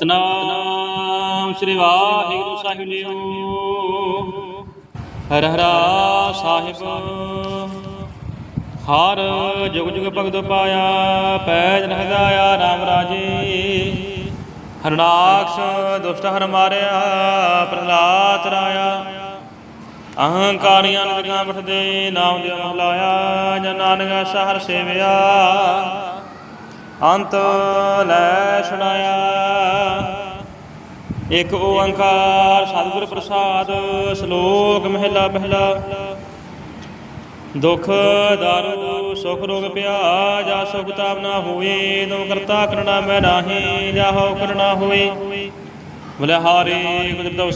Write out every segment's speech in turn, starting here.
ਸਤਨਾਮ ਸ੍ਰੀ ਵਾਹਿਗੁਰੂ ਸਾਹਿਬ ਜੀਓ ਹਰ ਹਰਾ ਸਾਹਿਬ। ਹਰ ਜੁਗ ਜੁਗ ਭਗਤ ਪਾਇਆ, ਪੈਜ ਨਹਦਾਇਆ ਰਾਮ ਰਾਜੇ। ਹਰਨਾਕਸ਼ ਦੁਸ਼ਟ ਹਰ ਮਾਰਿਆ, ਪ੍ਰਹਲਾਦ ਰਾਇਆ। ਅਹੰਕਾਰੀਆਂ ਨਿਦਗਾ ਮਠਦੇ, ਨਾਮ ਦੇ ਮਹਲਾਇਆ, ਜਨ ਨਾਨਕ ਸਹਰ ਸੇਵਿਆ। ਅੰਤ ਲੈ ਸੁਣਾਇਆ। ਇੱਕ ਓੰਕਾਰ ਸਤਿਗੁਰ ਪ੍ਰਸਾਦ, ਸ਼ਲੋਕ ਮਹਿਲਾ ਪਹਿਲਾ ਦੁਖ, ਦਾਰੂ, ਸੁਖ, ਰੋਗ ਪਿਆ ਜਾ ਸੁਖ ਤਾਪ ਨਾ ਹੋਏ ਨੋ ਕਰਤਾ ਕਰਣਾ ਮੈਂ ਨਾਹੀ ਜਾਹੋ ਕਰਣਾ ਹੋਏ ਬਲੇ ਹਾਰੇ ਕੁਦਰਤ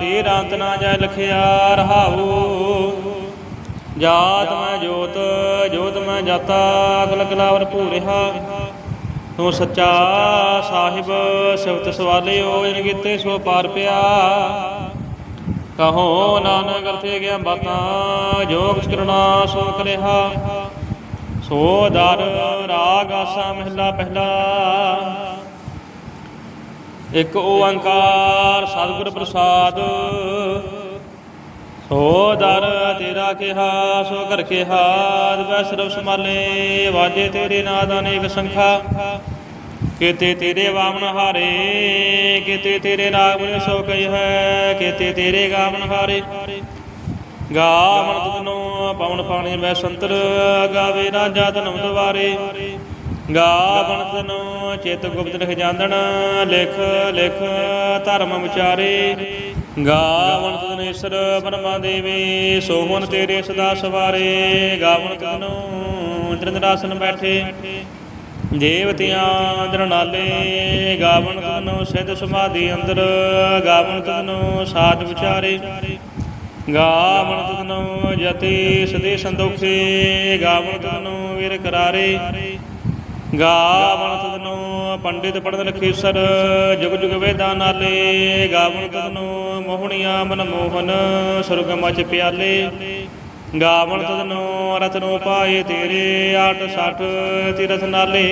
ਤੇਰਾ ਅੰਤ ਨਾ ਜਾਇ ਲਖਿਆ, ਰਹਾਉ। ਜਾਤ ਮੈਂ ਜੋਤ ਜੋਤ ਮੈਂ ਜਾਤਾ ਅਗਲ ਗਲਾਵਰ ਭੂਰਿਆ ਤੂੰ ਸੱਚਾ ਸਾਹਿਬ ਸਿਵਤ ਸਵਾਲਿਓ ਜਨ ਕੀਤੇ ਸੋ ਪਾਰ ਪਿਆ। ਕਹੋ ਨਾਨਕ ਅਰਥੇ ਗਿਆ ਬਾਤਾਂ ਜੋ ਕਿਛ ਸੋ ਕਰਿਆ ਸੋ ਦਰ ਰਾਗ ਆਸਾ ਮਹਿਲਾ ਪਹਿਲਾ। ਇੱਕ ਓੰਕਾਰ ਸਤਿਗੁਰ ਪ੍ਰਸਾਦ ਸੋ ਦਰ ਤੇਰਾ ਕਿਹਾ, ਸੋ ਘਰ ਕਿਹਾ ਦਵੈ ਸਰਬ ਸਮਾਲੇ ਵਾਜੇ ਤੇਰੇ ਨਾਦ ਅਨੇਕ ਸੰਖਾ। ਕੀਤੇ ਤੇਰੇ ਵਾਮਨ ਹਾਰੇ, ਕੀਤੇ ਤੇਰੇ ਨਾਮ ਸੋ ਕਈ ਹੈ, ਕੀਤੇ ਤੇਰੇ ਗਾਵਨ ਹਾਰੇ। ਗਾਵਨ ਤੁਧਨੋ ਪਵਨ ਪਾਣੀ ਮੈਂ ਸੰਤਰ, ਗਾਵੇ ਰਾਜਾ ਧਨਮ ਦਵਾਰੇ ਗਾਵਨ ਤਨੋ ਚਿਤ ਗੁਪਤ ਲਿਖ ਜਾਂਦਣ, ਲਿਖ ਲਿਖ ਧਰਮ ਵਿਚਾਰੇ। ਗਾਵਨ ਤਨ ਬ੍ਰਹਮਾ ਬਰਮਾ ਦੇਵੀ ਸੋਹਣ ਤੇਰੇ ਸਦਾ ਸਵਾਰੇ। ਗਾਵਨ ਤਨੋ ਤ੍ਰਿੰਦਰਾਸਨ ਬੈਠੇ, ਦੇਵਤਿਆਂ ਅੰਦਰ ਨਾਲੇ। ਗਾਵਨ ਤਨੋ ਸਿੱਧ ਸਮਾਧੀ ਅੰਦਰ ਗਾਵਨ ਤਨੋ ਸਾਧ ਵਿਚਾਰੇ। ਗਾਵਨ ਤਨੋ ਜਤੀ ਸਦੇ ਸੰਦੋਖੇ ਗਾਵਨ ਤਨੋ ਵੀਰ ਕਰਾਰੇ। ਗਾਵਨ ਤਦਨੋ ਪੰਡਿਤ ਪੜਨ ਲਖੀਸਰ ਜੁਗ ਜੁਗ ਵੇਦਾਂ ਨਾਲੇ ਗਾਵਨ ਤਦਨੋ ਮੋਹਣੀਆਂ ਮਨ ਮੋਹਨ, ਸੁਰਗ ਮਚ ਪਿਆਲੇ। ਗਾਵਨ ਤਦਨੋ ਰਤਨੋ ਪਾਏ ਤੇਰੇ, ਆਟ ਸੱਠ ਤੀਰਥ ਨਾਲੇ।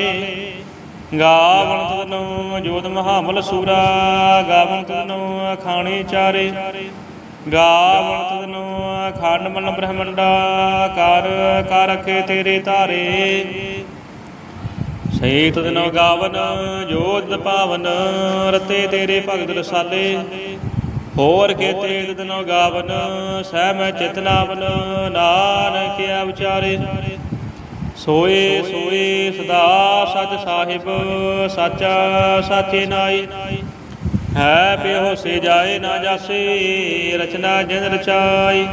ਗਾਵਨ ਤਦਨੋ ਜੋਤ ਮਹਾਮਲ ਸੂਰਾ ਗਾਵਨ ਤਦਨੋ ਖਾਣੀ ਚਾਰੇ। ਗਾਵਨ ਤਦਨੋ ਖੰਡ ਮਨ ਬ੍ਰਹਮੰਡਾ, ਕਰ ਕਰ ਰਖੇ ਤੇਰੇ ਧਾਰੇ। ਸਹੀ ਤੁਧ ਗਾਵਨ, ਜੋਤ ਪਾਵਨ, ਰਤੇ ਤੇਰੇ ਭਗਤ ਰਸਾਲੇ। ਹੋਰ ਕੇਤੇ ਤੁਧ ਨੋ ਗਾਵਨ, ਸਹਿ ਮੈਂ ਚਿਤਨਾਵਨ ਨਾਨਕਿਆ ਵਿਚਾਰੇ। ਸੋਏ ਸੋਏ ਸਦਾ ਸਚ ਸਾਹਿਬ, ਸਾਚਾ ਸਾਚੇ ਨਾਈ ਹੈ ਪਿਓ ਸੇ ਜਾਏ ਨਾ ਜਾਸੇ, ਰਚਨਾ ਜਿਨ ਰਚਾਈ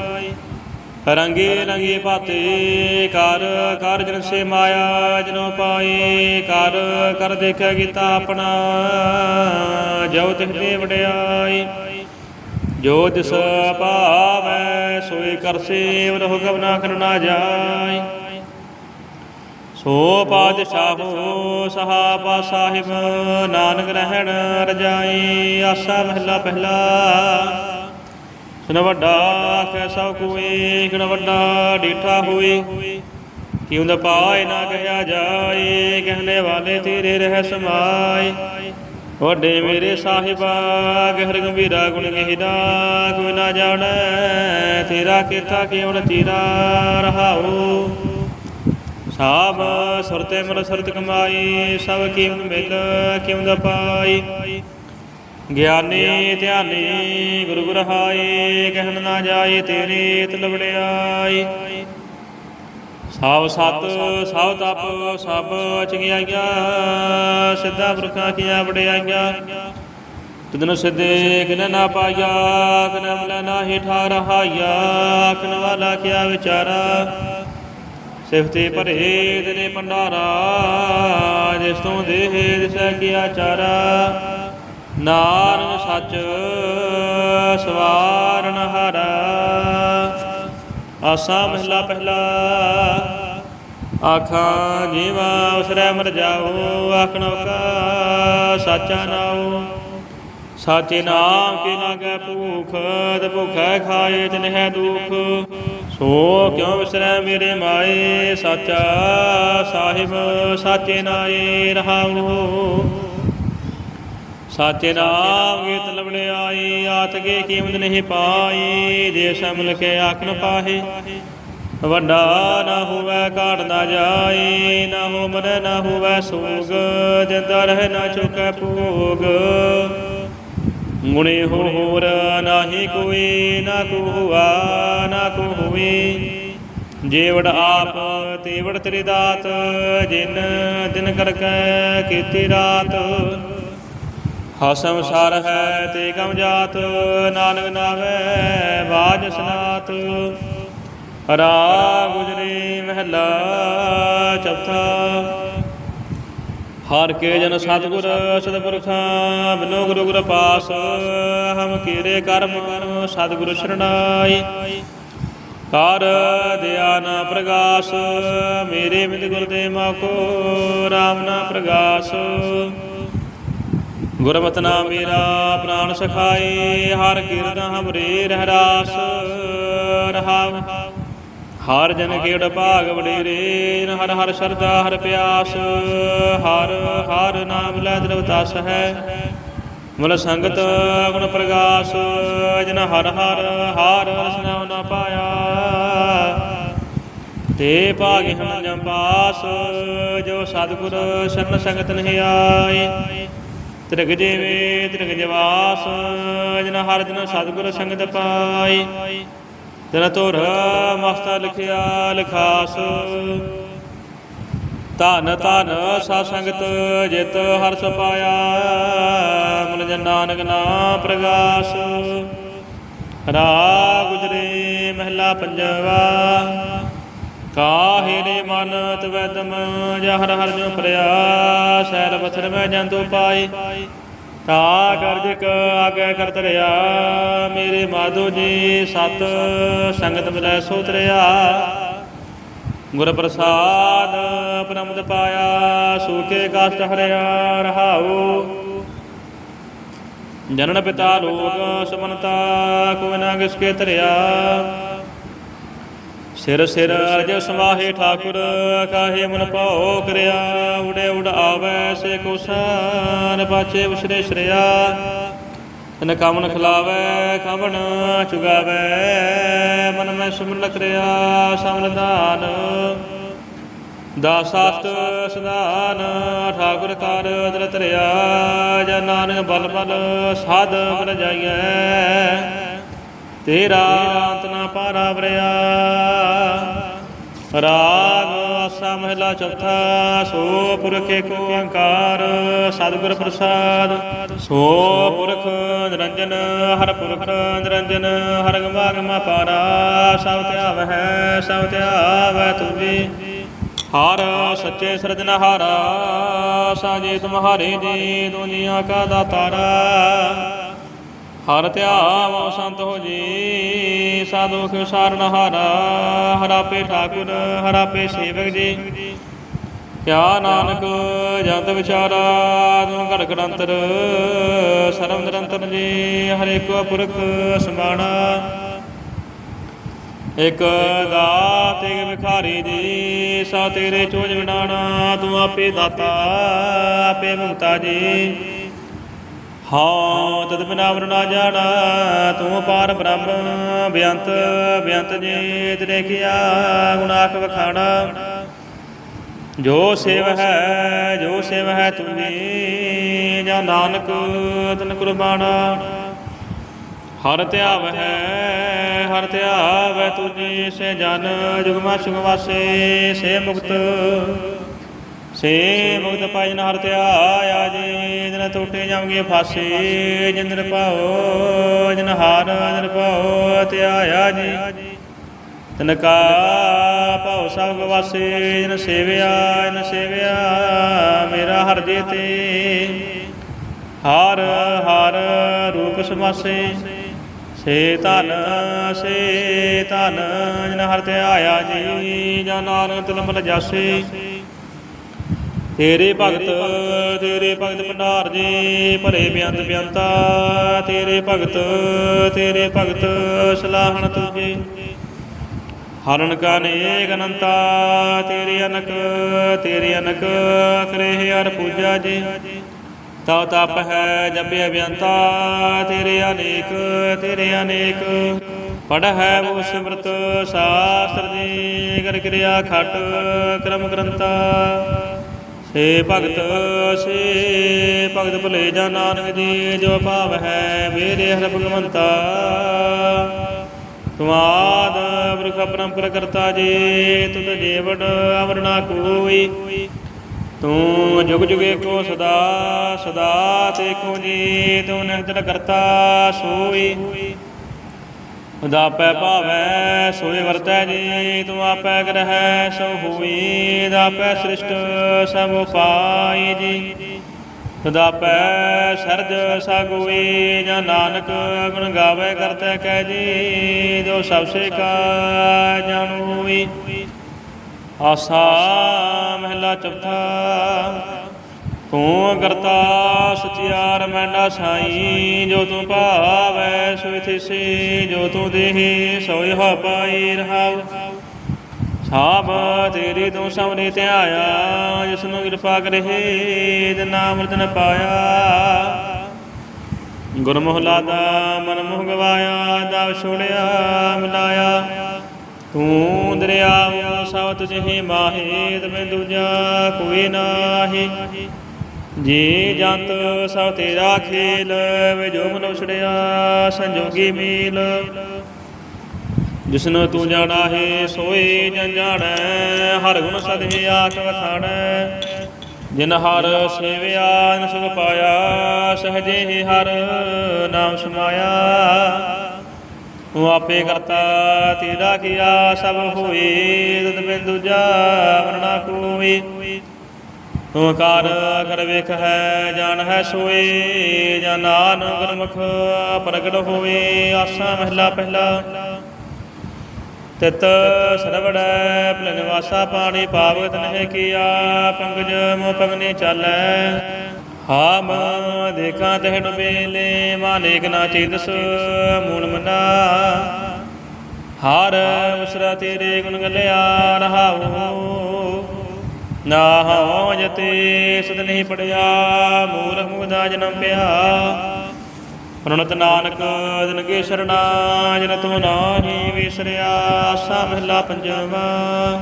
ਰੰਗੇ ਰੰਗੇ ਭਾਤੇ ਕਰ ਕਰ ਜਨ ਸੇ ਮਾਇਆ ਜਨੋ ਪਾਏ, ਕਰ ਕਰ ਦੇਖਿਆ ਕੀਤਾ ਆਪਣਾ ਜੋ ਤਿਸ ਦੇ ਵਡਿਆਈ। ਜੋ ਤਿਸ ਭਾਵੈ ਸੋਈ ਕਰ ਸੇਵ, ਰਹੋ ਗਵਨਾ ਕਰਨਾ ਜਾਈ। ਸੋ ਪਾਤਸ਼ਾਹੋ ਸਹਾਬਾ ਸਾਹਿਬ, ਨਾਨਕ ਰਹਿਣ ਰਜਾਈ, ਆਸਾ ਮਹਿਲਾ ਪਹਿਲਾ। ਸੁਨ ਵੱਡਾ ਆਖੈ ਸਭ ਕੋਏ ਕਿਣ ਵੱਡਾ ਡੀਠਾ ਹੋਏ। ਕਿਉਂ ਦਾ ਪਾਏ ਨਾ ਕਹਿਆ ਜਾਏ ਕਹਨੇ ਵਾਲੇ ਤੇਰੇ ਰਹਿ ਸਮਾਏ। ਵੱਡੇ ਮੇਰੇ ਸਾਹਿਬਾ, ਗਹਿਰ ਗੰਭੀਰਾ ਗੁਣ ਗਹਿਰਾ ਕੋਈ ਨਾ ਜਾਣੈ ਤੇਰਾ ਕੀਤਾ ਕੇਵਲ ਤੇਰਾ ਰਹਾਉ। ਸਾਬ ਸੁਰਤੇ ਮਲ ਸੁਰਤ ਕਮਾਈ, ਸਭ ਕੀਮਤ ਮਿਲ ਕਿਉਂ ਦਾ ਪਾਈ। ਗਿਆਨੀ ਧਿਆਨੀ, ਗੁਰੂ ਗੁਰਹਾਏ, ਕਹਿਣ ਨਾ ਜਾਏ ਤੇਰੇ ਤਿਲ ਵੜਿਆਈ ਸਭ ਸਤ ਸਭ ਤਪ ਸਭ ਚੰਗਿਆਈਆਂ ਸਿੱਧਾ ਪੁਰਖਾਂ ਕੀਆਂ ਵੜਿਆਈਆਂ ਤਦਨ ਸਿੱਧੇ ਕਿਨ ਨਾ ਪਾਇਆ, ਕਿਨ ਮਲ ਨਾਹੀ ਠਾ ਰਹਾਇਆ ਆਖਣ ਵਾਲਾ ਕਿਆ ਵਿਚਾਰਾ। ਸਿਫਤੇ ਭਰੇ ਦਿਨੇ ਭੰਡਾਰਾ, ਜਿਸ ਤੋਂ ਦੇਹ ਦਿਸੈ ਕੀਆ ਚਾਰਾ। ਨਾਨਕ ਸੱਚ ਸਵਾਰਨ ਹਾਰਾ। ਆਸਾ ਮਹਿਲਾ ਪਹਿਲਾ, ਆਖਾਂ ਜੀਵਾ ਉਸਰੈ ਮਰ ਜਾਓ ਆਖਣੋ ਕਾ ਸਾਚਾ ਨਾਉ। ਸਾਚੇ ਨਾਮ ਕੀ ਲਾਗੈ ਭੂਖ, ਤੇ ਭੁਖੈ ਖਾਏ ਤਿਨਹਿ ਦੁਖ। ਸੋ ਕਿਉ ਵਿਸਰੈ ਮੇਰੇ ਮਾਏ, ਸਾਚਾ ਸਾਹਿਬ, ਸਾਚੇ ਨਾਏ ਰਹਾਉ। ਸਾਚੇ ਨਾਮ ਗੀਤ ਲਵਣੇ ਆਈ, ਆਤ ਕੇ ਕੀਮਤ ਨਹੀਂ ਪਾਈ ਦੇ ਸਮਲ ਕੇ ਆਖਨ ਪਾਹੇ। ਵੱਡਾ ਨਾ ਹੋਵੇ ਘਾਟ ਨਾ ਜਾਏ ਨਾ ਹੋ ਮਰ ਨਾ ਹੋਵੇ ਸੋਗ, ਜਿੰਦਾ ਰਹਿ ਨਾ ਚੁਕੈ ਭੋਗ। ਗੁਣੇ ਹੋ ਹੋਰ ਨਾਹੀ ਕੋਈ, ਨਾ ਕੋ ਹੁਆ ਨਾ ਕੋ ਹੋਵੇ ਜੇਵੜ ਆਪ ਤੇਵੜ ਤੇਰੀ ਦਾਤ, ਜਿਨ ਦਿਨ ਕਰ ਕੈ ਕੀਤੀ ਰਾਤ। ਹਸਮ ਸਾਰ ਹੈ ਤੇ ਕਮ ਜਾਤ ਨਾਨਕ ਨਾਵੇ ਬਾਜ ਸਨਾਤ। ਰਾ ਗੁਜਰੀ ਮਹਿਲਾ ਚੌਥਾ। ਹਰ ਕੇ ਜਨ ਸਤਿਗੁਰ ਸਤਿਪੁਰਖਾਂ ਬਿਨੋ ਗੁਰੂ ਗੁਰ ਪਾਸ ਹਮ ਕੀਰੇ ਕਰਮ ਸਤਿਗੁਰ ਸ਼ਰਣਾਈ। ਕਰ ਦਿਆ ਨਾ ਪ੍ਰਗਾਸ ਮੇਰੇ ਮਿਲ ਗੁਰ ਦੇ ਮਾਕੋ RAM ਨਾ ਪ੍ਰਗਾਸ। ਗੁਰਮਤਿ ਮੇਰਾ ਪ੍ਰਾਨ ਸਖਾਏ, ਹਰ ਕੀਰਤਨ ਹਮਰੇ ਰਹਿ ਰਹਾਵ ਹਰ ਜਨ ਕੇੜ ਭਾਗ ਵਡੇਰੇ ਹਰ ਹਰ ਸਰਦਾ ਹਰ ਪਿਆਸ, ਹਰ ਹਰ ਨਾਮ ਲੈ ਦਰਵਤਾਸ ਹੈ। ਮਨ ਸੰਗਤ ਗੁਣ ਪ੍ਰਗਾਸ, ਜਨ ਹਰ ਹਰ ਹਰ ਰਸਨਾ ਨਾ ਪਾਇਆ। ਤੇ ਭਾਗੇ ਹਮ ਜੰਪਾਸ ਜੋ ਸਤਿਗੁਰ ਸ਼ਰਨ ਸੰਗਤ ਨਹੀਂ ਆਏ। ਤ੍ਰਿਗ ਜੀਵੇ ਤ੍ਰਿਗ ਜਵਾਸ ਜਨ ਹਰ ਜਨ ਸਤਿਗੁਰ ਸੰਗਤ ਪਾਈ। ਤਨ ਤੁਰ ਮਸਤਾ ਲਿਖਿਆ ਲਿਖਾਸ। ਧਨ ਧਨ ਸਾ ਸੰਗਤ ਜਿਤ ਹਰ ਪਾਇਆ, ਮਨ ਜਨ ਨਾਨਕ ਨਾਮ ਪ੍ਰਗਾਸ। ਰਾ ਗੁਜਰੇ ਮਹਿਲਾ ਪੰਜਵਾ ਕਾਹੇ ਨੇ ਮਨ ਤਵੈਦਮ ਜਹਰ ਹਰ ਜੋ ਪ੍ਰਿਆ ਸੈਲ ਬਥਰ ਮੈਂ ਜੰਤੂ ਪਾਈ। ਤਾ ਕਰਜਕ ਆਗੇ ਕਰ ਤਰਿਆ ਮੇਰੇ ਮਾਧੋ ਜੀ ਸਤ ਸੰਗਤ ਮਿਲੈ ਸੋ ਤਰਿਆ। ਗੁਰ ਪ੍ਰਸਾਦ ਪ੍ਰਮਦ ਪਾਇਆ ਸੂਕੇ ਕਾਸ਼ਟ ਹਰਿਆ ਰਹਾਉ। ਜਨਨ ਪਿਤਾ ਲੋਕ ਸਮਨਤਾ ਕੋਈ ਨਾ ਕਿਸ ਕੇ ਤਰਿਆ ਸਿਰ ਸਿਰ ਅਜ ਸਮਾਹੇ ਠਾਕੁਰ, ਕਾਹੇ ਮਨ ਭਾਉ ਕਰਿਆ, ਉੜੇ ਉੜ ਆਵੈ ਸੇ ਕੁਸਾਨ ਪਾਛੇ ਉਸਰੇ ਸ਼ਰਿਆ। ਤਨ ਕਾਮਨ ਖਿਲਾਵੈ ਕਵਣ ਚੁਗਾਵੈ, ਮਨ ਮੈਂ ਸੁਮਨ ਕਰਿਆ, ਸਮਨ ਦਾਨ। ਦਾਸਾਸਤ ਸਦਾਨ ਠਾਕੁਰ ਕਰ ਅਦਰ ਤਰਿਆ ਜਨ ਨਾਨਕ ਬਲ ਬਲ ਸਾਧ ਬਲ ਜਾਈਐ। ਤੇਰਾ ਅੰਤ ਨਾ ਪਾਰਾ ਵਰਿਆ ਰਾਗ ਆਸਾ ਮਹਿਲਾ ਚੌਥਾ, ਸੋ ਪੁਰਖ ਏਕ ਓੰਕਾਰ, ਸਤਿਗੁਰ ਪ੍ਰਸਾਦ। ਸੋ ਪੁਰਖ ਨਿਰੰਜਨ, ਹਰ ਪੁਰਖ ਨਿਰੰਜਨ, ਹਰ ਗਮਾ ਗਮਾ ਪਾਰਾ। ਸਭ ਧਿਆਵਹਿ ਸਭ ਧਿਆਵੈ ਤੁਜੀ। ਹਰ ਸੱਚੇ ਸਰਜਨਹਾਰਾ ਸਾਜੇ ਤੁਮਹਾਰੇ ਜੀ, ਦੁਨੀਆ ਕਾ ਦਾਤਾਰਾ। ਹਰ ਧਿਆਵ ਸੰਤ ਹੋ ਜੀ, ਸਾਧੂ ਖਿ ਸਾਰਨ ਹਾਰਾ ਹਰਾਪੇ ਠਾਕੁਰ ਹਰਾਪੇ ਸੇਵਕ ਜੀ। ਕਿਆ ਨਾਨਕ ਜੰਤ ਵਿਚਾਰਾ ਤੁਮ ਘੜ ਘੜੰਤਰ ਸਰਵ ਨਿਰੰਤਰ ਜੀ, ਹਰੇ ਕੋ ਪੁਰਖ ਸਮਾਣਾ ਇਕ ਦਾਤ, ਇਕ ਵਿਖਾਰੀ ਜੀ, ਸਾ ਤੇਰੇ ਚੋਜ ਵਿਡਾਣਾ, ਤੂੰ ਆਪੇ ਦਾਤਾ, ਆਪੇ ਮੁਕਤਾ ਜੀ। ਹਾਂ, ਤਦ ਬਿਨਾ ਵਰ ਨਾ ਜਾਣਾ, ਤੂੰ ਪਾਰ ਬ੍ਰਹਮ, ਬਿਅੰਤ ਬਿਅੰਤ ਜੀ ਤੇਰੇ ਕੀਆ ਗੁਨਾਖ ਵਖਾਣਾ। ਜੋ ਸੇਵ ਹੈ, ਜੋ ਸੇਵ ਹੈ ਤੁਮੀ ਜਾਂ ਨਾਨਕ, ਤਨ ਕੁਰਬਾਨਾ। ਹਰ ਧਿਆਵ ਹੈ, ਹਰ ਧਿਆਵ ਹੈ ਤੁਜੀ ਸੇ ਜਨ ਜੁਗਮਾ ਸੁਖ ਵਾਸੇ ਸੇ ਮੁਕਤ। ਸੇ ਮੁਕਤ ਪਾਇਨ ਹਰ ਧਿਆਇਆ ਜੀ, ਜਨ ਟੋਟੇ ਜਾਵਗੇ ਫਾਸੇ ਜਿੰਦਰ ਪਾਓ ਜਨ ਹਾਰ ਜਨ ਪਾਓ ਧਿਆਇਆ ਜੀ। ਤਨ ਕਾ ਭਾਉ ਸਭ ਗਵਾਸੇ ਜਨ ਸੇਵਿਆ ਜਨ ਸੇਵਿਆ, ਮੇਰਾ ਹਰ ਜੇ ਤੇ ਹਰ ਹਰ ਰੂਪ ਸਮਾਸੇ, ਸੇ ਧਨ ਸੇ ਧਨ, ਜਨ ਹਰ ਤੇ ਆਇਆ ਜੀ ਜਨ ਨਾਨਕ ਤਿਲਮਲ ਜਾਸੇ। ਤੇਰੇ ਭਗਤ ਤੇਰੇ ਭਗਤ ਭੰਡਾਰ ਜੀ, ਭਰੇ ਬਿਆੰਤ ਬਿਆੰਤਾ, ਤੇਰੇ ਭਗਤ ਤੇਰੇ ਭਗਤ ਸਲਾਹਣ ਤੁਝੇ ਹਰਨ ਕਾ ਨੇਕ ਅਨੰਤਾ, ਤੇਰੇ ਅਨਕ ਤੇਰੇ ਅਨਕ ਕਰੇ ਹਰ ਪੂਜਾ ਜੀ। ਤਉ ਤਪ ਹੈ ਜਪਿ ਅਭਿਅੰਤਾ ਤੇਰੇ ਅਨੇਕ ਤੇਰੇ ਅਨੇਕ। ਪੜ ਹੈ ਉਹ ਸਿਮਰਤ, ਸ਼ਾਸਤਰ ਦੀ ਕਰ ਕਿਰਿਆ ਖਟ, ਕਰਮ ਗ੍ਰੰਥਾ। ਸੇ ਭਗਤ ਸੇ ਭਗਤ ਭੁਲੇ ਜਾ ਨਾਨਕ ਜੀ, ਜੋ ਭਾਵ ਹੈ ਮੇਰੇ ਹਰ ਭਗਵੰਤਾ। ਤੁਮਾਦ ਬ੍ਰਖ ਪਰੰਪਰ ਕਰਤਾ ਜੀ, ਤੁਧ ਜੀਵਨ ਅਮਰ ਨਾ ਕੋਈ। ਤੂੰ ਜੁਗ ਜੁਗੇ ਕੋ ਸਦਾ ਸਦਾ ਤੇ ਕੋ ਜੀ, ਤੂੰ ਨਿਰਜਨ ਕਰਤਾ ਸੋਈ। ਉਦਾਪੈ ਭਾਵੈ ਸੋਈ ਵਰਤੈ ਜੀ, ਤੂੰ ਆਪੈ ਗ੍ਰਹਿ, ਸੋ ਹੋਈ ਦਾਪੈ ਸ੍ਰਿਸ਼ਟ, ਸਭ ਉਪਾਈ ਜੀ। ਉਦਾਪੈ ਸਰਜ ਸਾਗੋਈ ਜਾਂ ਨਾਨਕ ਗੁਣ ਗਾਵੇ, ਕਰਤੈ ਕਹਿ ਜੀ, ਜੋ ਸਭ ਸੇ ਕਾ ਜਾਣੂ ਹੋਈ ਆਸਾ ਮਹਿਲਾ ਚੌਥਾ ਤੂੰ ਕਰਤਾ? ਸਚਿਆਰ ਮੈਂਡਾ ਸਾਈ, ਜੋ ਤੂੰ ਭਾਵੈ, ਸੋਇ ਥਿਸੀ, ਜੋ ਤੂੰ ਦੇਹੀ, ਸੋਇ ਹੋ ਪਾਈ ਰਹਾਉ। ਸਾਬ ਤੇਰੀ ਤੂੰ ਸਭਨੇ ਧਿਆਇਆ ਜਿਸ ਨੂੰ ਕਿਰਪਾ ਕਰਹਿ ਤੇ ਨਾਮ ਰਤਨ ਪਾਇਆ। ਗੁਰਮੁਖ ਲਾਦਾ ਮਨ ਮੁਖ ਗਵਾਇਆ ਦਵ ਛੋੜਿਆ, ਮਿਲਾਇਆ। ਤੂੰ ਦਰਿਆ ਸਭ ਤੁਝੇ ਮਾਹੇ ਤਮੇ ਦੂਜਾ ਕੋਈ ਨਾਹੀ। ਜੀ ਜੰਤ ਸਭ ਤੇਰਾ ਖੇਲ, ਵੇ ਜੋ ਮਨੁ ਸੰਜੋਗੀ ਮੀਲ। ਜਿਸਨੂੰ ਤੂੰ ਜਾਣਾ, ਹੈ ਸੋਏ ਜਨ ਜਾਣੈ, ਹਰ ਗੁਣ ਸਦਹਿ ਆਖ ਵਖਾਣੈ ਜਿਨ ਹਰ ਸੇਵਿਆ ਨ ਸੁਖ ਪਾਇਆ, ਸਹਜੇ ਹੀ ਹਰ ਨਾਮ ਸਮਾਇਆ। ਤੂੰ ਆਪੇ ਕਰਤਾ, ਤੇਰਾ ਕੀਆ ਸਭ ਹੋਏ ਤਦ ਬਿਨ ਦੂਜਾ ਮਰਣਾ ਕੋਈ। ਤੂੰ ਕਰ ਕਰ ਵੇਖ ਹੈ ਜਾਣ ਹੈ ਸੋਏ, ਜਾਂ ਨਾਨਕ ਗੁਰਮੁਖ ਪ੍ਰਗਟ ਹੋਵੇ, ਆਸਾ ਮਹਿਲਾ ਪਹਿਲਾ। ਤਿਤ ਸਰਵੜੈ ਭਲ ਨਿਵਾਸਾ ਪਾਣੀ ਪਾਵਤ ਨਹਿ ਕੀਆ ਪੰਕਜ ਮੋ ਪਗਨੇ ਚਾਲੈ। ਹਾਮ ਦੇਖਾਂ ਤਹਿ ਡੁਬੇਲੇ ਮਾਨੇਕ ਨਾ ਚੇਤਸ ਮੂਲ ਮਨਾ। ਹਰ ਉਸਰਾ ਤੇਰੇ ਗੁਣ ਗਲਿਆ, ਰਹਾਉ ਨਾ ਹੋ ਜਤੇ ਸਦ ਨਹੀਂ ਪੜਿਆ ਮੂਰਖ ਮੁਗਦਾ ਜਨਮ ਪਿਆ। ਪ੍ਰਣਤ ਨਾਨਕ ਦਿਨ ਕੇ ਸਰਣਾ ਜਨ ਤੂੰ ਨਾਹੀ ਵਿਸਰਿਆ, ਆਸਾ ਮਹਿਲਾ ਪੰਜਵਾ।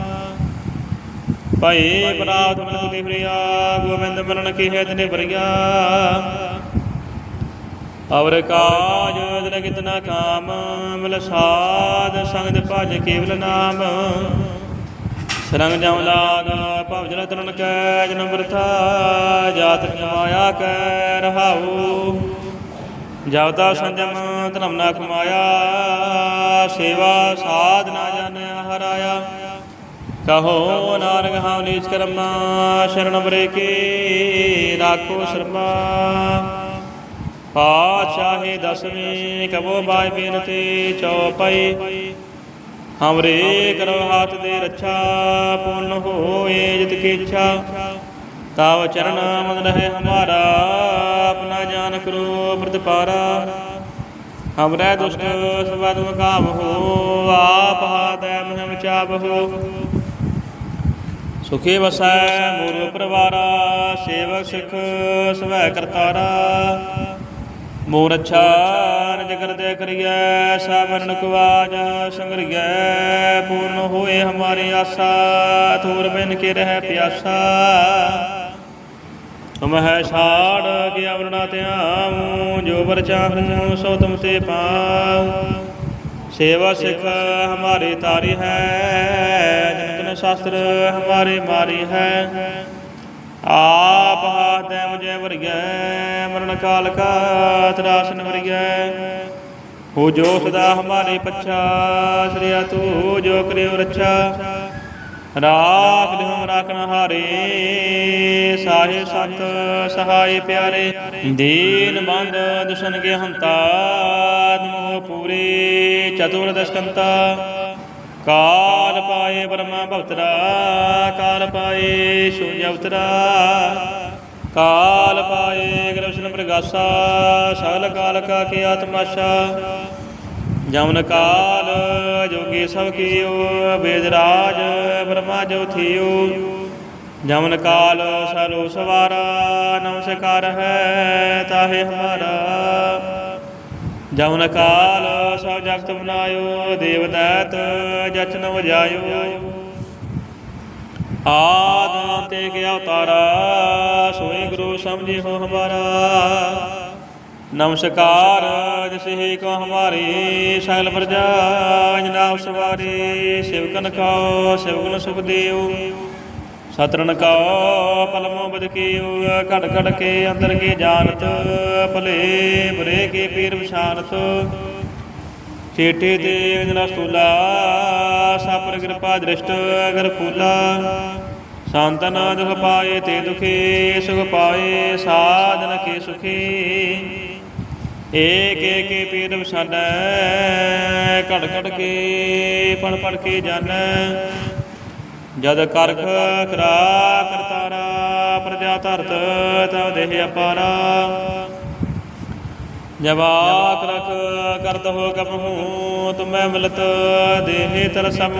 ਭਾਈ ਪ੍ਰਾਪਤ ਮਨ ਦੀ ਪ੍ਰਿਆ, ਗੋਬਿੰਦ ਮਰਨ ਕੀ ਹੈ ਤਨੇ ਵਰਿਆ। ਅਵਰ ਕਾਜ ਦਿਨ ਕਿਤਨਾ ਕਾਮ ਮਿਲ ਸਾਧ ਸੰਗਤ ਭਜ ਕੇਵਲ ਨਾਮ। ਸਰੰਗ ਜਮ ਲਾਗ, ਭਵ ਜਨ ਤਰਨ ਕੈ, ਜਨਮ ਵਰਥਾ ਜਾਤ ਮਾਇਆ ਕੈ, ਰਹਾਉ। ਜਵਤਾ ਸੰਜਮ ਧਰਮ ਨਾ ਕਮਾਇਆ, ਸੇਵਾ ਸਾਧ ਨਾ ਜਾਣਿਆ ਹਰਾਇਆ। ਕਹੋ ਨਾਨਕ ਹਉ ਨੀਚ ਕਰਮਾ, ਸ਼ਰਨ ਬਰੇ ਕੀ, ਰਾਖੋ ਸ਼ਰਮਾ ਪਾਤਸ਼ਾਹੀ ਦਸਵੀਂ, ਕਬੋ ਬਾਈ ਬੇਨਤੀ ਚੌਪਈ ਹਮਰੇ ਕਰੋ ਹਾਥ ਦੇ ਰੱਛਾ ਪੂਰਨ ਹੋਏ ਜਿਤ ਕੀ ਤਾਵ ਚਰਨ ਮਨ ਰਹੇ ਹਮਾਰਾ, ਆਪਣਾ ਜਾਨ ਕਰੋ ਪ੍ਰਤਪਾਰਾ ਹਮਰੇ ਦੁਸ਼ਟ ਸਬਦ ਮਕਾਮ ਹੋ, ਆਪ ਹਾਦੈ ਮਹਿਮ ਚਾਪ ਹੋ। ਸੁਖੀ ਵਸੈ ਮੂਰ ਪਰਵਾਰਾ, ਸੇਵਕ ਸਿਖ ਸਵੈ ਕਰਤਾਰਾ। ਮੋਰ ਅੱਛਾ ਨਿਜ ਕਰਦੇ ਕਰੀਐ, ਸਾਵਰਨ ਕੁਵਾਜ ਸੰਗਰੀਐ, ਪੂਰਨ ਹੋਏ ਹਮਾਰੀ ਆਸਾ, ਥੂਰ ਬਿਨ ਕੇ ਰਹਿ ਪਿਆਸਾ। ਤੁਮ ਹੈ ਛਾੜ ਕੇ ਅਵਰਣਾ ਧਿਆਉ, ਜੋ ਵਰ ਚਾਹੂੰ ਸੋ ਤੁਮ ਤੇ ਪਾਉ। ਸੇਵਾ ਸਿਖ ਹਮਾਰੀ ਤਾਰੀ ਹੈ ਜਨਤਨ ਸ਼ਾਸਤਰ ਹਮਾਰੇ ਮਾਰੀ ਹੈ। ਆਪ ਹਾਥੈ ਮੁਝੇ ਵਰਗੈ, ਮਰਨ ਕਾਲ ਕਾ ਤਰਾਸਨ ਵਰਗੈ। ਹੋ ਜੋ ਸਦਾ ਹਮਾਰੇ ਪੱਛਾ, ਸ੍ਰਿਆ ਤੂ ਜੋ ਕਰਿਓ ਰੱਛਾ। ਰਾਖ ਲਿਹੁ ਰਾਖਨ ਹਾਰੇ ਸਾਹੇ ਸਤ ਸਹਾਈ ਪਿਆਰੇ। ਦੀਨ ਬੰਦ ਦੁਸ਼ਨ ਕੇ ਹੰਤਾ ਮੋਹ ਪੂਰੇ ਚਤੁਰ ਦਸਕੰਤਾ ਕਾਲ ਪਾਏ ਬ੍ਰਹਮਾ ਭਵਤਰਾ ਕਾਲ ਪਾਏ ਸ਼ੂન્ય ਅਵਤਰਾ। ਕਾਲ ਪਾਏ ਗ੍ਰਵਸ਼ਨ ਪ੍ਰਗਾਸਾ, ਸਗਲ ਕਾਲ ਕਾ ਕੀ ਆਤਮਾਸ਼ਾ। ਜਮਨ ਕਾਲ ਜੋਗੀ ਸਭ ਕੀਓ, ਵੇਦ ਰਾਜ ਬ੍ਰਹਮਾ ਜੋ ਥੀਓ। ਜਮਨ ਕਾਲ ਸਰੋ ਸਵਾਰਾ ਨਮਸਕਾਰ ਹੈ ਤਾਹੇ ਹਮਾਰਾ। ਜਮਨ ਕਾਲ ਸਭ ਜਗਤ ਬਨਾਇਓ ਦੇਵ ਦੈਤ ਜਚਨ ਵਜਾਇਓ ਆਦ ਅੰਤੇ ਕੇ ਅਵਤਾਰਾ ਸੋਈ ਗੁਰੂ ਸਮਝੀ ਹੋ ਹਮਾਰਾ। ਨਮਸਕਾਰ, ਜਿਸੇ ਕੋ ਹਮਾਰੀ ਸਗਲ ਪ੍ਰਜਾ ਜਨਾਬ ਸਵਾਰੀ ਸਿਵਕਨ ਕੋ ਸਿਵਗੁਣ ਸੁਖ ਸਤਰਨ ਕੋ ਪਲਮੋ ਬਦਕੀਉ ਘੜ ਘੜ ਕੇ ਅੰਦਰ ਕੇ ਜਾਣਤ ਭਲੇ ਬੁਰੇ ਕੇ ਪੀਰ ਵਿਸ਼ਾਨਤ ਚੇਟੇ ਤੇ ਅੰਜਨਾ ਸਤੂਲਾ ਸਾਪਰ ਕਿਰਪਾ ਦ੍ਰਿਸ਼ਟ ਅਗਰ ਫੂਲਾ। ਸੰਤਨ ਦੁਖ ਪਾਏ ਤੇ ਦੁਖੀ, ਸੁਖ ਪਾਏ ਸਾਧਨ ਕੇ ਸੁਖੀ। ਏਕ ਏਕ ਪੀਰ ਵਸਾਨੈ ਘੜ ਘਟ ਕੇ, ਪੜ ਪੜ ਕੇ ਜਾਣੈ ਜਦ ਕਰਖ ਕਰਾ ਕਰਤਾਰਾ ਪ੍ਰਜਾ ਧਰਤ, ਤਵ ਦੇਹ ਅਪਾਰਾ। ਜਵਾਕ ਰਖ ਕਰਤ ਹੋ ਕਬਹੂ ਤੁਮੈ ਮਿਲਤ ਦੇਹ ਤਰ ਸਭ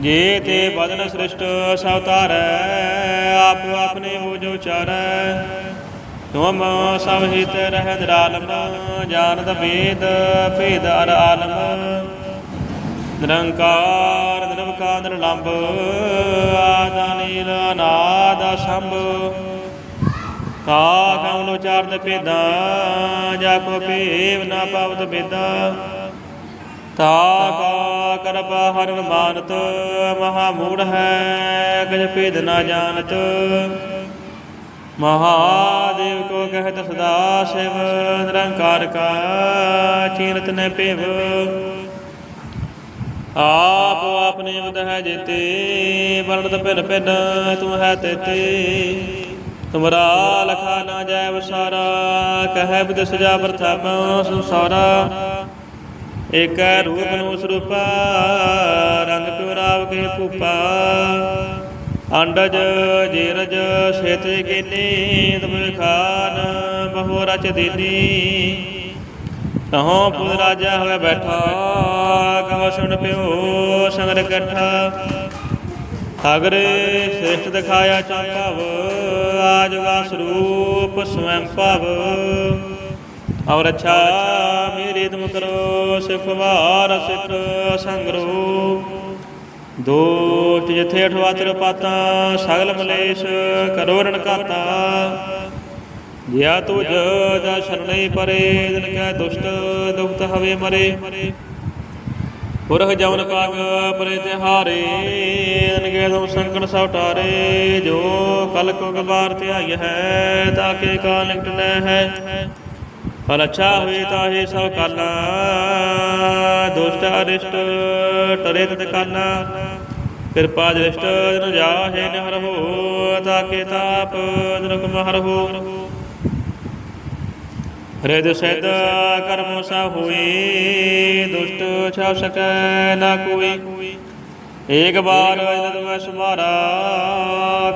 ਜੇ ਤੇ ਬਦਨ ਸ੍ਰਿਸ਼ਟ ਸਭ ਤਾਰੈ ਆਪ ਆਪਣੇ ਹੋ ਜੋ ਚਾਰੈ। ਤੁਮ ਸਭ ਹਿਤ ਰਹਿ ਨਿਰਾਲਮ ਜਾਣਦ ਵੇਦ, ਭੇਦ ਅਰ ਆਲਮ। ਨਿਰੰਕਾਰ ਨਿਰਵਕਾਰ ਨਿਰਲੰਭ ਆਦਾਨੀਲ ਅਨਾਦ ਸੰਭ ਕਾ ਕਉਨ ਉਚਾਰਨ ਭੇਦਾਂ ਜਾ ਕੋ ਭੇਵ ਨਾ ਪਾਵਤ ਬੇਦਾ ਤਾ ਕਾ ਕਰਪਾ ਹਰਿ ਮਾਨਤ, ਮਹਾ ਮੂੜ ਹੈ, ਗਜ ਭੇਦ ਨਾ ਜਾਣਤ। ਮਹਾਦੇਵ ਕੋ ਕਹਿਤ ਸਦਾ ਸਿਵ, ਨਿਰੰਕਾਰ ਕਾ ਚੀਨਤ ਨ ਭੇਵ। ਆਪ ਆਪਣੇ ਬਦ ਹੈ ਜੇਤੇ, ਵਰਣਤ ਭਿਨ ਭਿਨ, ਤੂੰ ਹੈ ਤੇਤੇ। ਤੁਮਰਾ ਲਖਾ ਨਾ ਜਾਇ ਵਸਾਰਾ, ਕਹਿ ਬਿਦ ਸਜਾ ਪ੍ਰਥਮ ਸੰਸਾਰਾ। ਏਕ ਰੂਪ ਨੂੰ ਸਰੂਪਾ, ਰੰਗ ਪਿਉਰਾਵ ਕੇ ਭੂਪਾ ਅੰਡਜ, ਜੀਰਜ, ਛੇਤੇ ਕੀਨੀ ਤੁਮ ਖਾਨ, ਬਹੁ ਰਚ ਦੀਨੀ। ਕਹੋ ਪੁਰ ਰਾਜਾ ਹੋਵੇ ਬੈਠਾ ਕਹੋ ਸੁਣ ਪਿਓ ਸੰਗਰ ਇਕੱਠਾ। ਅਗਰੇ ਸ੍ਰਿਸ਼ਟ ਦਿਖਾਇਆ ਚਾਹਵ ਆਜਗਾ ਸਰੂਪ ਸਵੈੰ ਭਵ। ਔਰ ਅੱਛਾ ਮੇਰੀ ਤੁਮ ਕਰੋ ਸਿਖ ਸਿਖ ਸੰਗਰੋ। ਦੋਟ ਜਿਥੇ ਅਠਵਾ ਤੇਰ ਪਾਤਾ ਸਗਲ ਮਲੇਸ਼ ਕਰੋ ਰਣ ਜਿਆ ਤੁਜ ਦਾ ਸ਼ਰਣੈ ਪਰੇ ਦਿਨ ਕੈ ਦੁਸ਼ਟ ਦੁਖਤ ਹਵੇ ਮਰੇ। ਪੁਰਖ ਜਵਨ ਪਾਗ ਪਰੇ ਤਿਹਾਰੇ ਦਿਨ ਕੈ ਤੁਮ ਸੰਕਟ ਸਭ ਟਾਰੇ, ਜੋ ਕਲ ਕੋ ਗਵਾਰ ਧਿਆਈ ਹੈ ਤਾਕੇ ਕਾਲ ਨਿਕਟਨੈ ਹੈ। ਫਲ ਅੱਛਾ ਹੋਏ ਤਾਹੇ ਸਭ ਕਾਲਾ, ਦੁਸ਼ਟ ਅਰਿਸ਼ਟ ਟਰੇ ਤਤ ਕਾਲਾ। ਕਿਰਪਾ ਦ੍ਰਿਸ਼ਟ ਜਨ ਜਾਹੇ ਨਿਹਰ ਹੋ ਤਾਕੇ ਤਾਪ ਜਨਕ ਮਹਰ ਹੋ। ਹ੍ਰਿਦ ਸਿਧ ਕਰਮ ਸਾ ਹੋਏ ਦੁਸ਼ਟ ਛਾਪ ਸਕੈ ਨਾ ਕੋਈ। ਏਕ ਬਾਰ ਜਦ ਮੈਂ ਸੁਮਾਰਾ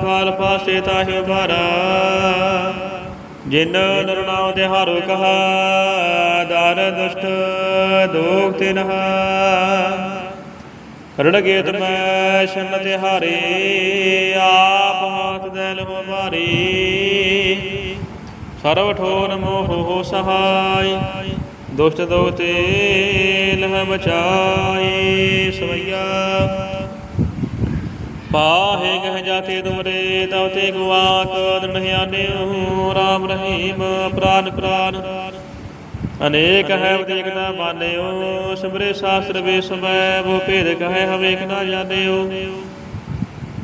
ਖਾਲ ਫਾਸੇ ਤਾਹਿ ਬਾਰਾ ਜਿਨ ਨਰਨਾਉ ਦਿਹਾਰੋ ਕਹਾ ਦਾਰ ਦੁਸ਼ਟ ਦੋਖ ਤਿਨਹਾ ਰਣ ਗੇਤ ਮੈਂ ਸ਼ਨ ਤਿਹਾਰੇ, ਆਪ ਹਾਥ ਦੇ ਲਹੁ ਮਾਰੀ ਸਰਵ ਠੋਰ ਮੋਹ ਹੋ ਸਹਾਈ, ਦੁਸ਼ਟ ਦੋ ਤੇ ਲਹ ਬਚਾਈ ਸਵਈਆ। ਪਾਹੇ ਗਹ ਜਾਤੇ ਤੁਮਰੇ ਤਉ ਤੇ ਗੁਆਕ ਦਰਨਿਆਨਿਓ ਰਾਮ ਰਹੀਮ, ਪ੍ਰਾਨ ਪ੍ਰਾਨ। ਅਨੇਕ ਹੈ ਉਦੇਕਤਾ ਮਾਨਿਓ, ਸਿਮਰੇ ਸ਼ਾਸਤਰ ਵੇ ਸਮੈ ਉਹ ਭੇਦ ਕਹੈ ਹਵੇਕ ਨਾ ਜਾਣਿਓ।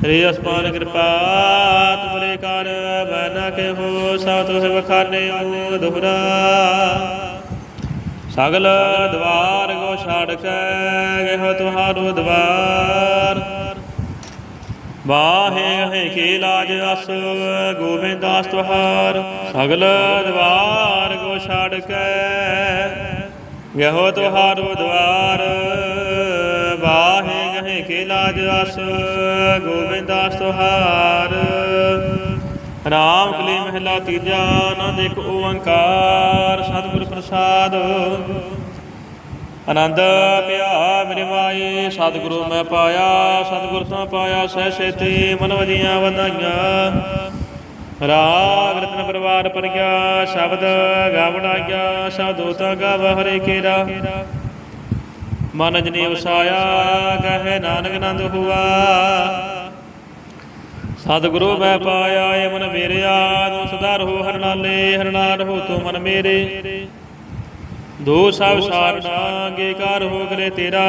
ਰੇ ਅਸਮਾਨ ਕਿਰਪਾ, ਤੁਮਰੇ ਕਰ ਮੈਂ ਨਾ ਕਹੋ ਸਭ ਤੁਸ ਬਖਾਨਿਓ ਦੁਹਰਾ। ਸਗਲ ਦਵਾਰ ਗੋ ਛਾੜ ਕੇ ਗਹਿ ਤੁਹਾਰੋ ਦਵਾਰ। ਵਾਹੇ ਹੈ ਕੇ ਲਾਜ ਅਸ ਗੋਬਿੰਦਾਸ ਤੁਹਾਰ। ਸਗਲ ਦਵਾਰ ਕੋ ਛਾੜ ਕੇ ਗਹਿ ਤੁਹਾਰੋ ਦਵਾਰ। ਵਾਹੇ ਗਹਿ ਕੇ ਲਾਜ ਅਸ, ਗੋਬਿੰਦ ਤੁਹਾਰ। ਰਾਮ ਕਲੀ ਮਹਿਲਾ ਤੀਜਾ ਆਨੰਦ ਇੱਕ ਓੰਕਾਰ, ਸਤਿਗੁਰ ਪ੍ਰਸਾਦ। ਆਨੰਦ ਪਿਆ ਮੇਰੇ ਮਾਏ ਸਤਿਗੁਰੂ ਮੈਂ ਪਾਇਆ, ਸਤਿਗੁਰ ਤੋਂ ਪਾਇਆ, ਸਹਿ ਸੇਤੀ ਮਨ ਵਜੀਆਂ ਵਧਾਈਆਂ। ਰਾਗ ਰਤਨ ਪਰਿਵਾਰ ਪਰਿਆ ਸ਼ਬਦ ਗਾਵਣਾਇਆ ਸ਼ਬਦੋ ਤਾਂ ਗਾਵ ਹਰੇ ਕੇਰਾ ਮਨ ਜਨੀ ਵਸਾਇਆ ਕਹੇ ਨਾਨਕ ਨੰਦ ਹੁਆ। ਸਤਿਗੁਰੂ ਮੈਂ ਪਾਇਆ ਏ ਮਨ ਮੇਰਿਆ, ਤੂੰ ਸੁਧਾਰ ਰਹੋ ਹਰ ਨਾਲੇ ਹੋ ਤੂੰ ਮਨ ਮੇਰੇ। ਦੋ ਸਭ ਸਾਰਨਾ ਅੰਗੇ ਕਾਰ ਹੋ ਕਰੇ ਤੇਰਾ,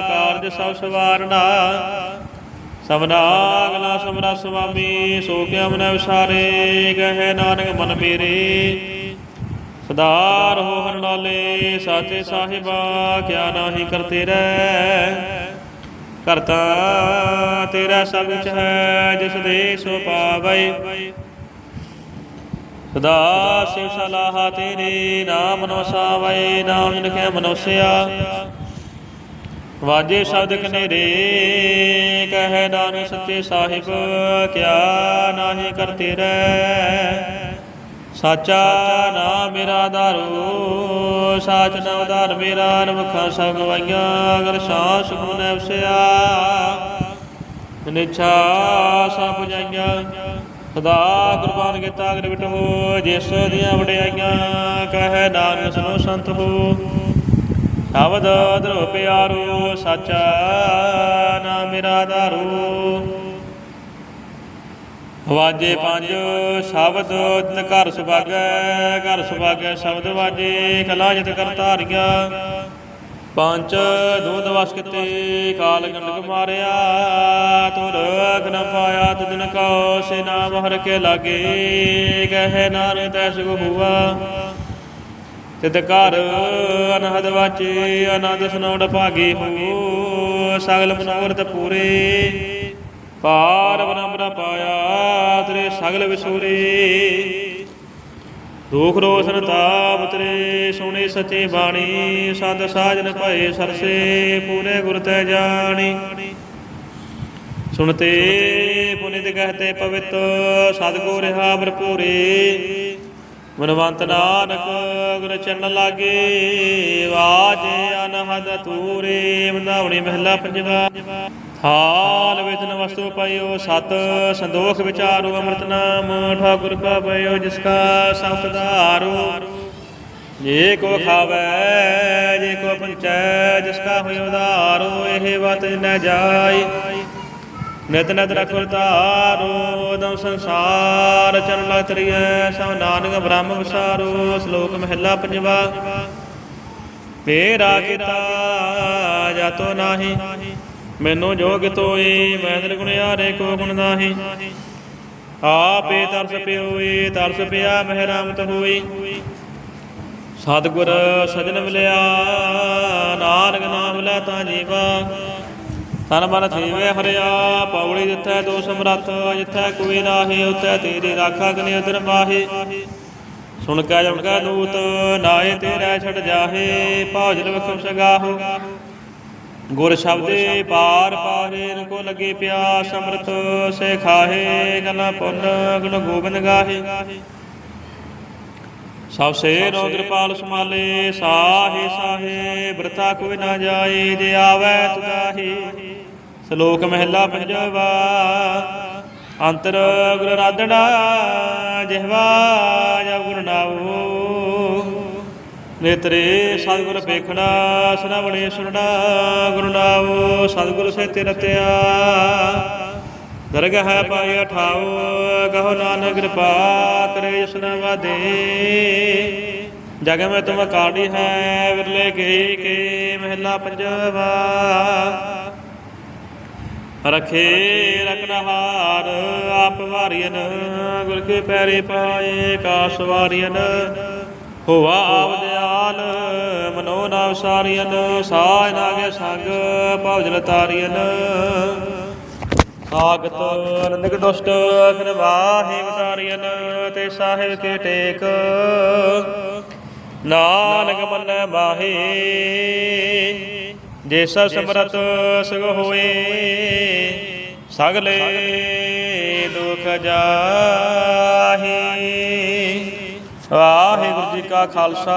ਕਾਰਜ ਸਭ ਸਵਾਰਨਾ ਸਭਨਾ ਅਗਲਾ ਸਮਰਾ ਸੁਆਮੀ, ਸੋ ਕਿਆ ਮਨ ਵਿਸਾਰੇ ਕਹੇ ਨਾਨਕ ਮਨ ਮੇਰੇ। ਸਦਾਰ ਹੋ ਹਰ ਨਾਲੇ, ਸਾਚੇ ਸਾਹਿਬਾ, ਕਿਆ ਨਾਹੀ ਕਰਤੇ ਰਹਿ ਕਰਤਾ ਤੇਰਾ ਸਭ ਕੁਛ ਹੈ, ਜਿਸ ਦੇ ਸੋ ਪਾਵੈ। ਸਦਾ ਸਿਵ ਸਲਾਹਾ ਤੇਰੇ, ਨਾਮ ਨੋ ਸਾਵੈ ਨਾਮ ਲਿਖਿਆ ਮਨੁਸਿਆ। ਵਾਜੇ ਸ਼ਬਦ ਕਨੇਰੇ, ਕਹੇ ਨਾਨਕ ਸੱਚੇ ਸਾਹਿਬ, ਕਿਆ ਨਾਹੀ ਕਰਤੇ ਰਹਿ ਸਾਚਾ ਨਾਮ ਮੇਰਾ ਦਾਰੂ ਸਾਚ ਨਾ ਉਧਾਰ ਮੇਰਾ ਨਮਖਾ ਸਭ ਅਗਰ ਸਾਹ ਸੁਖ ਨੈ ਨਿਛਾ ਸਭ ਪੁਜਾਈਆਂ, ਸਦਾ ਕੁਰਬਾਨ ਕੀਤਾ ਅਗਰ ਵਿਟੋ ਜਿਸ ਦੀਆਂ ਵਡਿਆਈਆਂ ਕਹੇ ਨਾਨਕ ਸੁਨੋ ਸੰਤ ਹੋ। ਸ਼ਬਦ ਧਰੋ ਪਿਆਰੋ, ਸਾਚਾ ਨਾਮ ਮੇਰਾ ਦਾਰੂ ਵਾਜੇ ਪੰਜ, ਸ਼ਬਦ ਘਰ ਸੁਭਾਗੈ ਘਰ ਸੁਭਾਗੈ ਸ਼ਬਦ ਵਾਜੇ, ਕਲਾ ਜਿਤ ਕਰ ਧਾਰੀਆਂ। ਪੰਜ ਦੁਧ ਵਸ ਕਿਤੇ, ਕਾਲ ਗੰਡਕ ਮਾਰਿਆ ਤੁਰ ਅਗਨ ਪਾਇਆ ਤੁਦਨ ਕੋ ਸੇ ਨਾਮ ਹਰ ਕੇ ਲਾਗੇ ਕਹੇ ਨਾਨਕ ਤੈਸ ਕੋ ਹੁਆ। ਤਿਤ ਘਰ ਅਨਹਦ ਵਾਚੇ, ਆਨੰਦ ਸੁਨਾਉਣ ਭਾਗੀ ਹੋ, ਸਗਲ ਮਨੋਰਥ ਪੂਰੇ। ਪਾਰ ਬ੍ਰਹਮਰਾ ਪਾਇਆ ਸਗਲ ਵਿਸੂਰੇ। ਦੁਖ ਰੋਸ਼ਨ ਤਾਪ ਤੇਰੇ, ਸੋਹਣੇ ਸੱਚੇ ਬਾਣੀ, ਸਤ ਸਾਜਨ ਭਏ ਸਰਸੇ, ਪੂਰੇ ਗੁਰ ਤੈ ਜਾਣੀ। ਸੁਣਤੇ, ਪੁਨਿਤ ਕਹਤੇ ਪਵਿੱਤ, ਸਤਗੁਰ ਰਹਾ ਭਰਪੂਰੇ। ਮਨਵੰਤ ਨਾਨਕ, ਗੁਰ ਚਰਨ ਲਾਗੇ ਵਾਜੇ ਅਨਹਦ ਤੂਰੇ ਮੰਦਾਵਣੀ ਮਹਿਲਾ ਪੰਜਵਾ। ਹਾਲ ਵੇਦਨ ਵਸਤੂ ਪਇਓ, ਸਤ ਸੰਦੋਖ ਵਿਚਾਰੋ, ਅੰਮ੍ਰਿਤ ਨਾਮ ਠਾਕੁਰ ਕਾ ਪਇਓ ਜਿਸ ਕਾ ਸਭ ਸੁਧਾਰੋ ਜੇ ਕੋ ਖਾਵੈ, ਜੇ ਕੋ ਪੰਚੈ, ਜਿਸ ਕਾ ਹੋਇ ਉਧਾਰੋ, ਇਹ ਬਾਤ ਨ ਜਾਈ ਨਿਤ ਨਿਤ ਰਖੁਰ ਧਾਰੋ, ਦਮ ਸੰਸਾਰ ਚਰਨ ਲਗ ਤਰੀਐ, ਸਭ ਨਾਨਕ ਬ੍ਰਹਮ ਵਿਸਾਰੋ, ਸ਼ਲੋਕ ਮਹਿਲਾ ਪੰਜਵਾ। ਮੇਰਾ ਕੀਤਾ, ਜਾਤੋ ਨਾਹੀ। ਮੈਨੂੰ ਜੋਗ ਤੋਏ ਮੈਂ ਤੇਰੇ ਗੁਣਿਆਰੇ ਕੋ ਗੁਣ ਨਾਹੀ। ਆਪੇ ਤਰਸ ਪਿਓਏ ਤਰਸ ਪਿਆ ਮਹਿਰਾਮਤ ਹੋਈ। ਸਤਿਗੁਰ ਸਜਣ ਮਿਲਿਆ, ਨਾਨਕ ਨਾਮ ਲੈ ਤਾਂ ਜੀਵਾ। ਤਨ ਮਨ ਥੀਵੇ ਹਰਿਆ, ਪੌੜੀ ਜਿੱਥੈ ਦੋ ਸਮਰੱਥ, ਜਿੱਥੈ ਕੋਈ ਨਾਹੀ ਉਤੈ ਤੇਰੀ ਰਾਖਾ ਕਨੇ ਉਦਰ ਮਾਹੀ। ਸੁਣ ਕੈ ਜਮ ਕਾ ਦੂਤ ਨਾਏ ਤੇਰਾ ਛੜ ਜਾਹੇ ਭਾਜਲ ਵਖਮ ਸਗਾਹੋ ਗੁਰ ਸ਼ਬਦੇ ਪਾਰ ਨ ਕੋ ਲਗੇ ਪਿਆਸ ਅੰਮ੍ਰਿਤ ਸੇ ਖਾਹੇ ਗਨਾ ਪੁੰਨ ਗੁਣ ਗੋਬਿੰਦ ਗਾਹੇ। ਸਭ ਸੇ ਰੋ ਕਿਰਪਾਲ ਸਮਾਲੇ ਸਾਹੇ ਸਾਹੇ ਬ੍ਰਤਾ ਕੋਈ ਨਾ ਜਾਏ ਜੇ ਆਵੈ ਤੁਦਾਹੀ ਸ਼ਲੋਕ ਮਹਿਲਾ ਪੰਜਵਾ ਅੰਤਰ ਗੁਰ ਰਾਧਣਾ ਜਿਹਵਾ ਜਬ ਗੁਰ ਨਾਉ ਨੇਤਰੇ ਸਤਿਗੁਰ ਵੇਖਣਾ ਸੁਨਵਣੇ ਸੁਣਨਾ, ਗੁਰੂ ਨਾਮ ਸਤਿਗੁਰ ਸੇਤੇ ਰਤਿਆ। ਦਰਗਹ ਹੈ ਠਾਉ, ਕਹੋ ਨਾਨਕ ਕਿਰਪਾ ਕਰੇ ਜਸਨਾ ਵਾਦੇ ਜਗ ਮੈਂ ਤੁਮ ਕਾੜੀ ਹੈ, ਵਿਰਲੇ ਗਈ ਕੇ ਮਹਿਲਾ ਪੰਜਵਾ। ਰਖੇ ਰਖਨਹਾਰ ਆਪ ਵਾਰੀਨ ਗੁਰ ਕੇ ਪੈਰੇ ਪਾਏ, ਕਾਸ ਵਾਰੀਨ ਹੋਵਾ ਆਪ ਦਿਆਲ ਮਨੋ ਨਾਮ ਸਾਰੀਨ ਸਾਜ ਨਾਗੇ ਸੰਗ, ਭਵਜਲ ਤਾਰੀਨ ਆਗਤ ਅਨੰਦਕ ਦੁਸ਼ਟ ਖਨਵਾਹੇ ਵਿਸਾਰੀਨ ਤੇ ਸਾਹਿਬ ਕੇ ਟੇਕ। ਨਾਨਕ ਮੰਨੈ ਮਾਹੀ, ਜੇ ਸਭ ਸਮਰਤ ਸੁਖ ਹੋਏ, ਸਗਲੇ ਦੁਖ ਜਾਹੀ। ਵਾਹਿਗੁਰੂ ਜੀ ਕਾ ਖਾਲਸਾ।